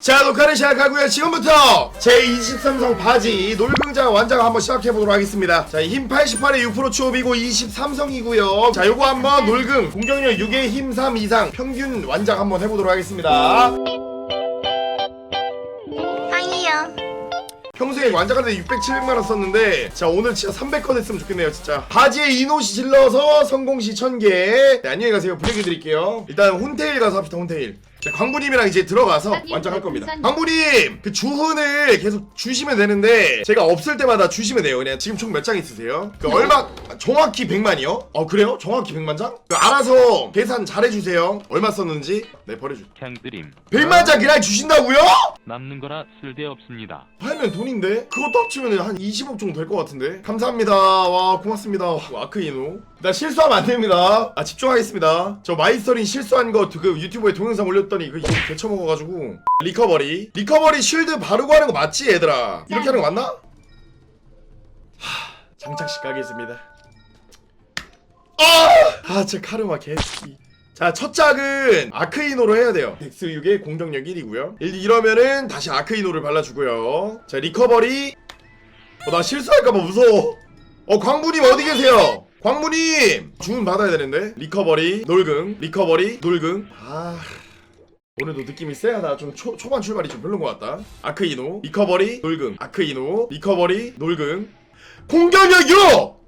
자 녹화를 시작하고요. 지금부터 제23성 바지 놀궁장 완장 한번 시작해보도록 하겠습니다. 자힘 88에 6% 추업이고 23성이고요. 자 요거 한번 놀궁 공격력 6에 힘 3 이상 평균 완장 한번 해보도록 하겠습니다. 평소에 완장하는데 600, 700만원 썼는데 자 오늘 진짜 300건 했으면 좋겠네요 진짜. 바지에 이노시 질러서 성공시 1000개. 네, 안녕히 가세요. 브레이크 드릴게요. 일단 혼테일 가서 합시다 혼테일 자, 광부님이랑 이제 들어가서 하긴 완장할 겁니다. 광부님 그 주훈을 계속 주시면 되는데 제가 없을 때마다 주시면 돼요 그냥 지금 총 몇 장 있으세요? 그 얼마 정확히 100만이요? 어 그래요? 정확히 100만 장? 그 알아서 계산 잘해 주세요 얼마 썼는지 네 버려주 향드림 100만 장 그냥 주신다고요? 남는 거라 쓸데없습니다. 팔면 돈인데? 그것도 합치면 한 20억 정도 될 것 같은데? 감사합니다. 와, 고맙습니다. 와, 아크이노. 나 실수하면 안 됩니다. 아, 집중하겠습니다. 저 마이스터린 실수한 거 그 유튜브에 동영상 올렸더니 그 이거 개쳐먹어가지고. 리커버리. 리커버리 쉴드 바르고 하는 거 맞지, 얘들아? 이렇게 하는 거 맞나? 하, 장착식 가겠습니다. 아! 아, 저 카르마 개새끼. 자, 첫 짝은 아크이노로 해야 돼요. 덱스 6의 공격력 1이고요. 이러면은 다시 아크이노를 발라주고요. 자, 리커버리. 어, 나 실수할까봐 무서워. 어, 광부님 어디 계세요? 광부님! 주문 받아야 되는데. 리커버리, 놀금, 리커버리, 놀금. 아. 오늘도 느낌이 세하다. 좀 초, 초반 출발이 좀 별론 것 같다. 아크이노, 리커버리, 놀금, 아크이노, 리커버리, 놀금. 공격력 6!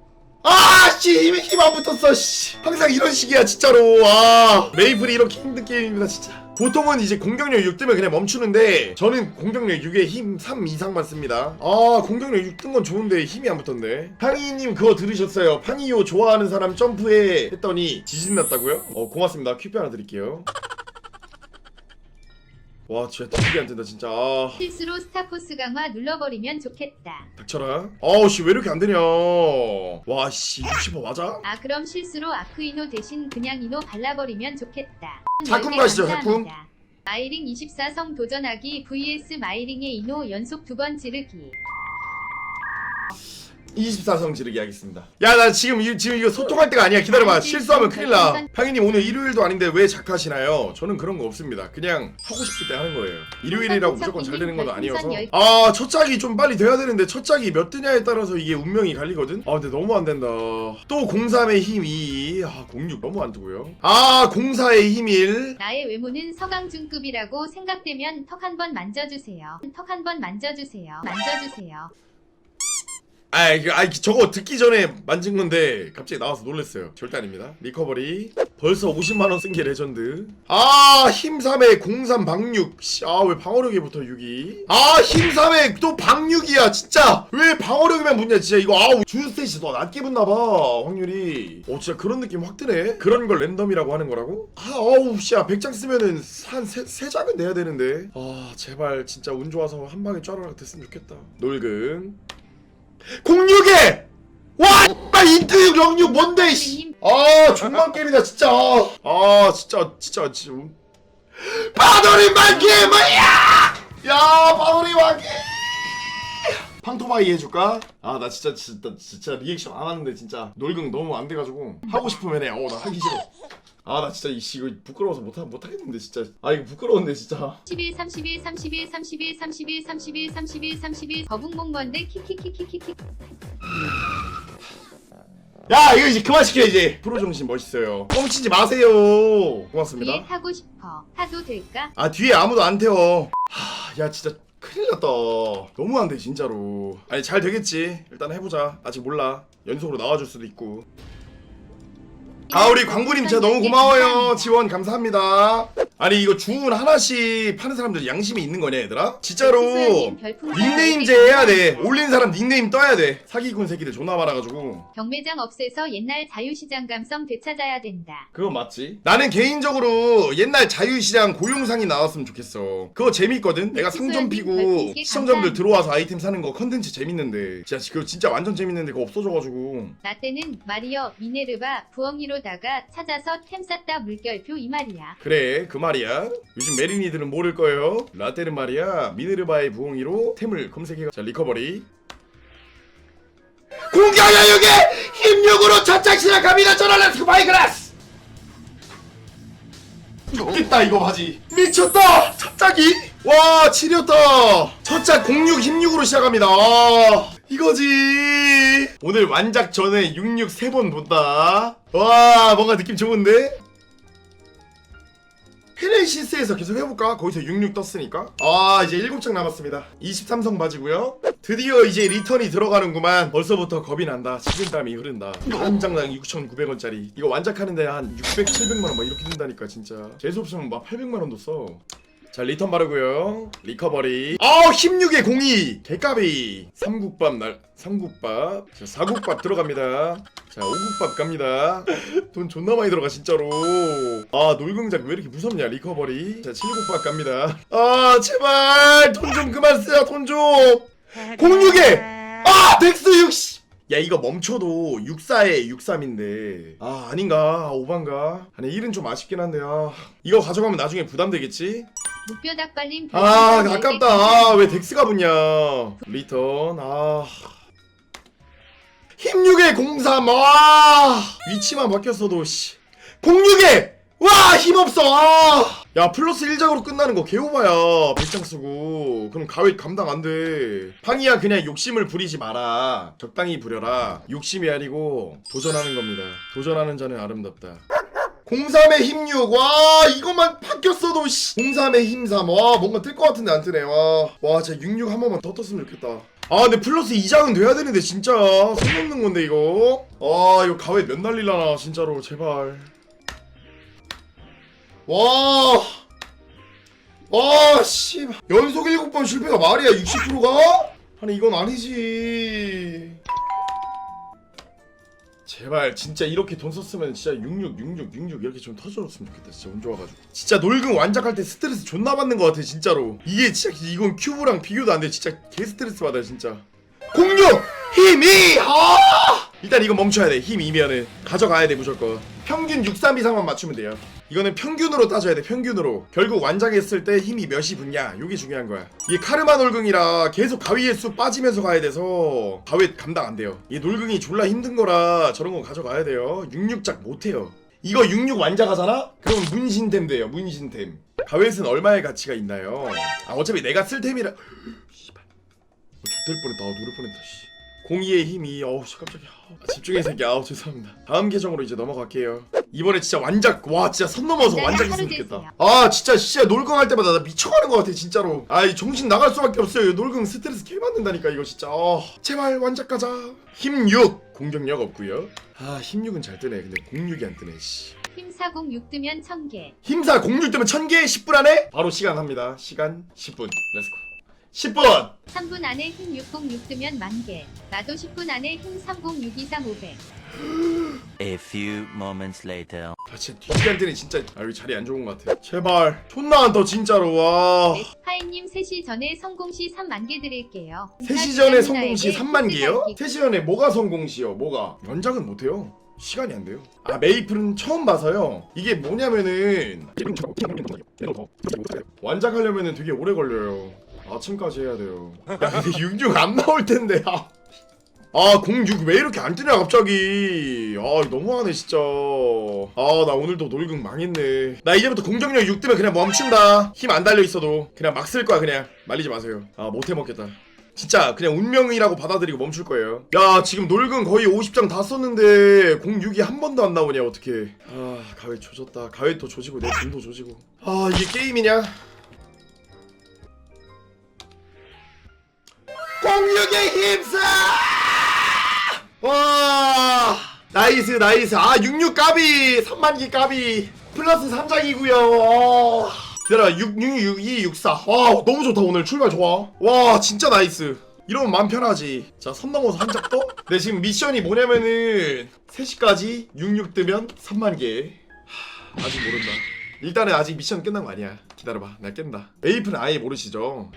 아, 씨, 힘이 힘안 붙었어, 씨. 항상 이런 식이야, 진짜로. 아, 메이플이 이렇게 힘든 게임입니다, 진짜. 보통은 이제 공격력 6 뜨면 그냥 멈추는데, 저는 공격력 6에 힘 3 이상만 씁니다. 아, 공격력 6 뜬 건 좋은데 힘이 안 붙었네. 팡이님 그거 들으셨어요? 팡이요 좋아하는 사람 점프해 했더니 지진 났다고요? 어, 고맙습니다. 큐피 하나 드릴게요. 와, 진짜 되게 안 된다, 진짜. 아. 실수로 스타포스 강화 눌러버리면 좋겠다. 닥쳐라. 아우 씨 왜 이렇게 안 되냐. 와씨 60% 맞아? 아 그럼 실수로 아크이노 대신 그냥 이노 발라버리면 좋겠다. 작품 10개 가시죠, 감사합니다. 마이링 24성 도전하기 vs 마이링의 이노 연속 두번 찌르기. 24성 지르기 하겠습니다. 야 나 지금 이, 지금 이거 소통할 때가 아니야. 기다려봐. 실수하면 큰일 나. 팡이님 오늘 일요일도 아닌데 왜 작하시나요? 저는 그런 거 없습니다. 그냥 하고 싶을 때 하는 거예요. 일요일이라고 무조건 잘 되는 건 아니어서. 아 첫 짝이 좀 빨리 돼야 되는데 첫 짝이 몇 뜨냐에 따라서 이게 운명이 갈리거든. 아 근데 너무 안 된다. 또 03의 힘 2. 아 06 너무 안 뜨고요. 아 04의 힘 1. 나의 외모는 서강준급이라고 생각되면 턱 한 번 만져주세요. 턱 한 번 만져주세요. 만져주세요. 아, 이거, 아, 저거 듣기 전에 만진 건데 갑자기 나와서 놀랐어요. 절대 아닙니다. 리커버리. 벌써 50만 원 쓴 게 레전드. 아, 힘 3에 03 방육. 씨, 아, 왜 방어력이 붙어 6이? 아, 힘 3에 또 방육이야. 진짜. 왜 방어력이면 붙냐, 진짜. 이거 아우, 주스테이시 더 낮게 붙나 봐. 확률이. 어, 진짜 그런 느낌 확 드네. 그런 걸 랜덤이라고 하는 거라고? 아, 어우, 씨, 야, 100장 쓰면은 한 세, 세 장은 내야 되는데. 아, 제발 진짜 운 좋아서 한 방에 쫘라락 됐으면 좋겠다. 놀금. 06에! 와! 나 인트 06 뭔데, 씨! 아, 존만 게임이다, 진짜. 아, 진짜, 진짜, 진짜. 바돌이 만기, 뭐야! 야, 바돌이 만기! 팡토마이 해줄까? 아, 나 진짜, 진짜, 진짜 리액션 안 하는데, 진짜. 놀금 너무 안 돼가지고. 하고 싶으면 해. 어, 나 하기 싫어. 아, 나 진짜, 이씨, 이거 부끄러워서 못, 하, 못 하겠는데, 진짜. 아, 이거 부끄러운데, 진짜. 31, 31, 31, 31, 31, 31, 31, 31 거북목 건데 키키키키키키 야, 이거 이제 그만 시켜, 이제. 프로 정신 멋있어요. 뻥치지 마세요. 고맙습니다. 뒤에 타고 싶어 타도 될까? 아 뒤에 아무도 안 태워 하, 야 진짜 큰일 났다 너무 안 돼 진짜로 아니 잘 되겠지 일단 해보자 아직 몰라 연속으로 나와줄 수도 있고 아 우리 광부님 진짜 너무 고마워요. 지원 감사합니다 아니 이거 주문 하나씩 파는 사람들 양심이 있는 거냐 얘들아? 진짜로 닉네임제 해야 돼 올린 사람 닉네임 떠야 돼 사기꾼 새끼들 존나 많아가지고 경매장 없애서 옛날 자유시장 감성 되찾아야 된다. 그건 맞지. 나는 개인적으로 옛날 자유시장 고용상이 나왔으면 좋겠어. 그거 재밌거든. 내가 상점 피고 시청자분들 들어와서 아이템 사는 거 컨텐츠 재밌는데. 진짜 그거 진짜 완전 재밌는데 그거 없어져가지고. 나 때는 마리어 미네르바 부엉이로다가 찾아서 템 쌌다 물결표 이 말이야. 그래 그말 이야. 요즘 메리니들은 모를 거예요. 라떼는 말이야 미네르바의 부엉이로 템을 검색해가. 자 리커버리. 공격력에 힘력으로 첫짝 시작합니다. 렛츠고 바이그라스. 좋겠다 이거 바지. 미쳤다. 첫짝이. 와 7이었다 첫작 06 16으로 시작합니다 아, 이거지 오늘 완작 전에 66세번 본다 와 뭔가 느낌 좋은데 페네시스에서 계속 해볼까? 거기서 66 떴으니까. 아 이제 7장 남았습니다. 23성 바지고요. 드디어 이제 리턴이 들어가는구만. 벌써부터 겁이 난다. 식은땀이 흐른다. 한 장당 6,900원짜리. 이거 완작하는데 한 600, 700만원 막 이렇게 든다니까 진짜. 재수없으면 막 800만원도 써 자 리턴 바르고요. 리커버리. 아 힘육의 공이. 개까비. 삼국밥 날 삼국밥. 자 사국밥 들어갑니다. 자 오국밥 갑니다. 돈 존나 많이 들어가 진짜로. 아 놀궁작 왜 이렇게 무섭냐 리커버리. 자 칠국밥 갑니다. 아 제발! 돈 좀 그만 쓰야 돈좀. 공육에! 아 덱스 60야 이거 멈춰도 64에 63인데. 아 아닌가? 아, 오반가? 아니 1은 좀 아쉽긴 한데 아. 이거 가져가면 나중에 부담되겠지 무뼈 닭발님 아 아깝다. 10개 아왜 덱스가 붙냐. 리턴 아. 힘6에 03 아. 위치만 바뀌었어도 씨. 06에! 와 힘없어 아 야 플러스 1작으로 끝나는 거 개오바야 100장 쓰고 그럼 가위 감당 안돼. 팡이야 그냥 욕심을 부리지 마라. 적당히 부려라. 욕심이 아니고 도전하는 겁니다. 도전하는 자는 아름답다 03의 힘 6. 와, 이것만 바뀌었어도, 씨. 03의 힘 3. 와, 뭔가 뜰 것 같은데 안 뜨네. 와, 와, 진짜 66 한 번만 더 떴으면 좋겠다. 아, 근데 플러스 2장은 돼야 되는데, 진짜. 손 넘는 건데, 이거. 아, 이거 가회 몇 날리려나, 진짜로. 제발. 와. 와, 씨. 연속 7번 실패가 말이야, 60%가? 아니, 이건 아니지. 제발 진짜 이렇게 돈 썼으면 진짜 66 66 66 이렇게 좀 터져줬으면 좋겠다 진짜 운 좋아가지고. 진짜 놀금 완작할 때 스트레스 존나 받는 것 같아 진짜로. 이게 진짜 이건 큐브랑 비교도 안 돼. 진짜 개 스트레스 받아요 진짜. 공룡 힘이 아 일단 이거 멈춰야 돼. 힘 이면은. 가져가야 돼 무조건. 평균 63 이상만 맞추면 돼요. 이거는 평균으로 따져야 돼 평균으로. 결국 완작했을 때 힘이 몇이 붙냐? 요게 중요한 거야. 이게 카르마 놀궁이라 계속 가위의 수 빠지면서 가야 돼서 가위 감당 안 돼요. 이 놀궁이 졸라 힘든 거라 저런 거 가져가야 돼요. 66작 못해요. 이거 66 완작하잖아? 그럼 문신템 돼요 문신템. 가웨스는 얼마의 가치가 있나요? 아 어차피 내가 쓸 템이라. 씨발. 어, X될 뻔했다. 아, 노를 뻔했다 씨 공의의 힘이 어우 씨 깜짝이야. 아, 집중해 새끼 아우 죄송합니다. 다음 계정으로 이제 넘어갈게요. 이번에 진짜 완작 와 진짜 선 넘어서 네, 완작했으면 하루 좋겠다. 아 진짜 진짜 놀궁 할 때마다 나 미쳐가는 것 같아 진짜로. 아이 정신 나갈 수밖에 없어요. 놀궁 스트레스 개 받는다니까 이거 진짜. 어, 제발 완작 가자. 힘6 공격력 없고요. 아 힘 6은 잘 뜨네. 근데 공육이 안 뜨네 씨. 힘406 뜨면 1000개. 힘사 공률 뜨면 1000개? 10분 안에? 바로 시간 합니다. 시간 10분. 렛츠고 10분. 3분 안에 힘606 뜨면 만개. 나도 10분 안에 힘306 이상 500 A few moments later. 아 진짜 뒤지한테는 진짜 아 여기 자리 안 좋은 것 같아. 제발. 존나 안떠 진짜로. 와. 하이님 3시 전에 성공시 3만 개 드릴게요. 3시 전에 성공시 3만 개요? 3시 전에 뭐가 성공시요? 뭐가? 연작은 못해요. 시간이 안 돼요. 아 메이플은 처음 봐서요. 이게 뭐냐면은 완작하려면은 되게 오래 걸려요 아침까지 해야 돼요. 야 근데 66 안 나올 텐데 아. 아, 06 왜 이렇게 안 뜨냐 갑자기. 아 너무하네 진짜. 아 나 오늘도 놀궁 망했네. 나 이제부터 공격력 6 뜨면 그냥 멈춘다. 힘 안 달려 있어도 그냥 막 쓸 거야 그냥. 말리지 마세요. 아 못 해 먹겠다. 진짜 그냥 운명이라고 받아들이고 멈출 거예요. 야 지금 놀궁 거의 50장 다 썼는데 06이 한 번도 안 나오냐 어떡해. 아 가위 조졌다. 가위 또 조지고 내 돈도 조지고. 아 이게 게임이냐 공육의 힘싸! 와 나이스 나이스. 아 66 까비 3만기 까비. 플러스 3장이구요. 기다려 6 6 6 2 6 4 와 너무 좋다 오늘. 출발 좋아. 와 진짜 나이스. 이러면 마음 편하지. 자 선 넘어서 한장 떠? 네 지금 미션이 뭐냐면은 3시까지 66 뜨면 3만개. 아직 모른다. 일단은 아직 미션 끝난 거 아니야. 기다려봐. 나 깬다. 메이플은 아예 모르시죠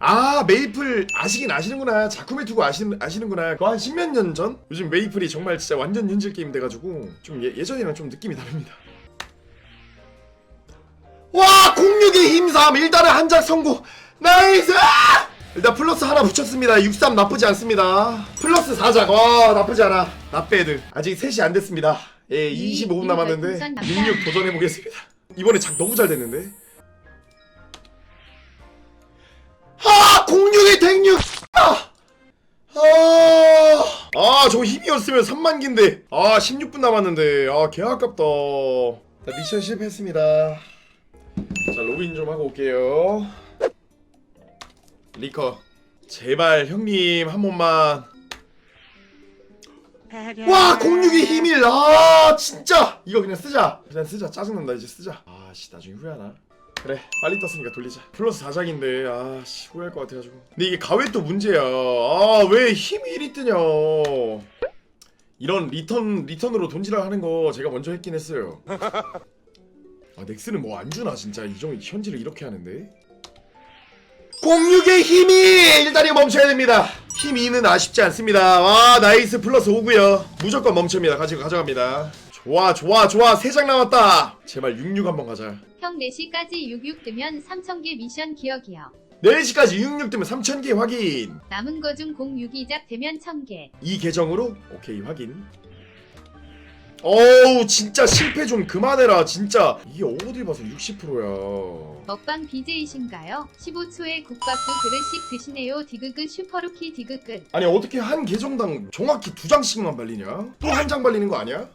아 메이플 아시긴 아시는구나. 자쿠메 투고 아시는, 아시는구나. 그거 한 십몇 년 전? 요즘 메이플이 정말 진짜 완전 현질 게임 돼가지고 좀 예, 예전이랑 좀 느낌이 다릅니다. 와 06의 힘삼 일단은 한장 성공. 나이스! 일단 플러스 하나 붙였습니다. 63 나쁘지 않습니다. 플러스 4장. 와 나쁘지 않아. 나빼드. 아직 3시 안 됐습니다. 예 25분 남았는데 66 도전해보겠습니다. 이번에 작 너무 잘 됐는데 106! 아! 아, 아저 힘이었으면 3만기인데. 아, 16분 남았는데. 아, 개 아깝다. 자, 미션 실패했습니다. 자, 로그인 좀 하고 올게요. 리커. 제발, 형님, 한 번만. 와, 06이 힘이 아, 진짜! 이거 그냥 쓰자. 그냥 쓰자. 짜증난다, 이제 쓰자. 아씨, 나중에 후회하나? 그래 빨리 떴으니까 돌리자. 플러스 4장인데 아씨 후회할 것 같아가지고. 근데 이게 가왜 또 문제야. 아 왜 힘이 1이 뜨냐. 이런 리턴 리턴으로 돈지랄 하는 거 제가 먼저 했긴 했어요. 아 넥스는 뭐 안 주나 진짜. 이종 현질을 이렇게 하는데. 공육의 힘이 일단 이거 멈춰야 됩니다. 힘 2는 아쉽지 않습니다. 와 나이스 플러스 5구요. 무조건 멈춥니다. 가지고 가져갑니다. 좋아 좋아 좋아. 3장 남았다. 제발 66 한번 가자 형 4시까지 66 뜨면 3000개 미션 기억이요. 4시까지 66 뜨면 3000개 확인 남은 거 중 06이작 되면 1000개. 이 계정으로 오케이 확인 어우 진짜 실패 좀 그만해라 진짜 이게 어딜 봐서 60%야 먹방 BJ이신가요? 15초에 국밥도 그릇씩 드시네요. 디그그 슈퍼루키 디그끝. 아니 어떻게 한 계정당 정확히 두 장씩만 발리냐? 또 한 장 발리는 거 아니야?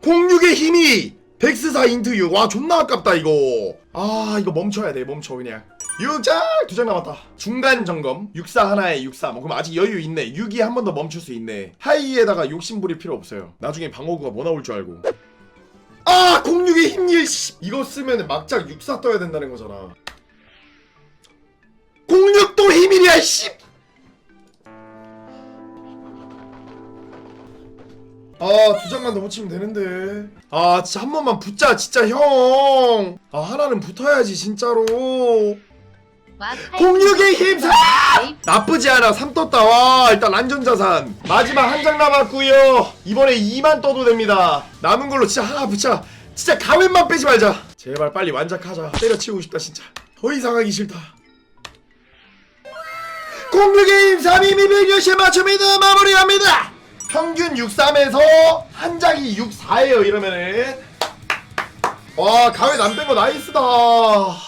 06의 힘이 백스사 인트 6. 와 존나 아깝다 이거. 아 이거 멈춰야 돼 멈춰 그냥. 6장 두장 남았다. 중간 점검 64 하나에 63. 뭐 그럼 아직 여유 있네. 6이 한 번 더 멈출 수 있네. 하이에다가 욕심 부릴 필요 없어요. 나중에 방어구가 뭐 나올 줄 알고. 아 06의 힘일 씨. 이거 쓰면 막작 64 떠야 된다는 거잖아. 06도 힘이야 씨. 아, 두 장만 더 붙이면 되는데. 아, 진짜 한 번만 붙자, 진짜 형. 아, 하나는 붙어야지, 진짜로. 와, 공육의 힘사! 네, 나쁘지 않아, 3 떴다. 와, 일단 안전자산. 마지막 한 장 남았고요 이번에 2만 떠도 됩니다. 남은 걸로 진짜 하나 붙자. 진짜 가면만 빼지 말자. 제발 빨리 완작하자. 때려치우고 싶다, 진짜. 더 이상 하기 싫다. 공격의 힘 3위 미백요시 맞춤이다 마무리합니다. 평균 63에서 한 장이 64예요 이러면은. 와 가위 남뺀 거 나이스다.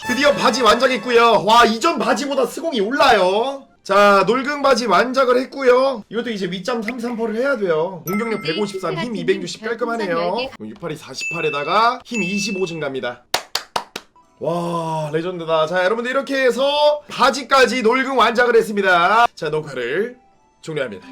드디어 바지 완작했고요. 와 이전 바지보다 스공이 올라요. 자 놀금 바지 완작을 했고요. 이것도 이제 밑점 33%를 해야 돼요. 공격력 153, 힘 260 깔끔하네요. 68이 48에다가 힘 25 증가입니다. 와 레전드다. 자 여러분들 이렇게 해서 바지까지 놀금 완작을 했습니다. 자 녹화를 종료합니다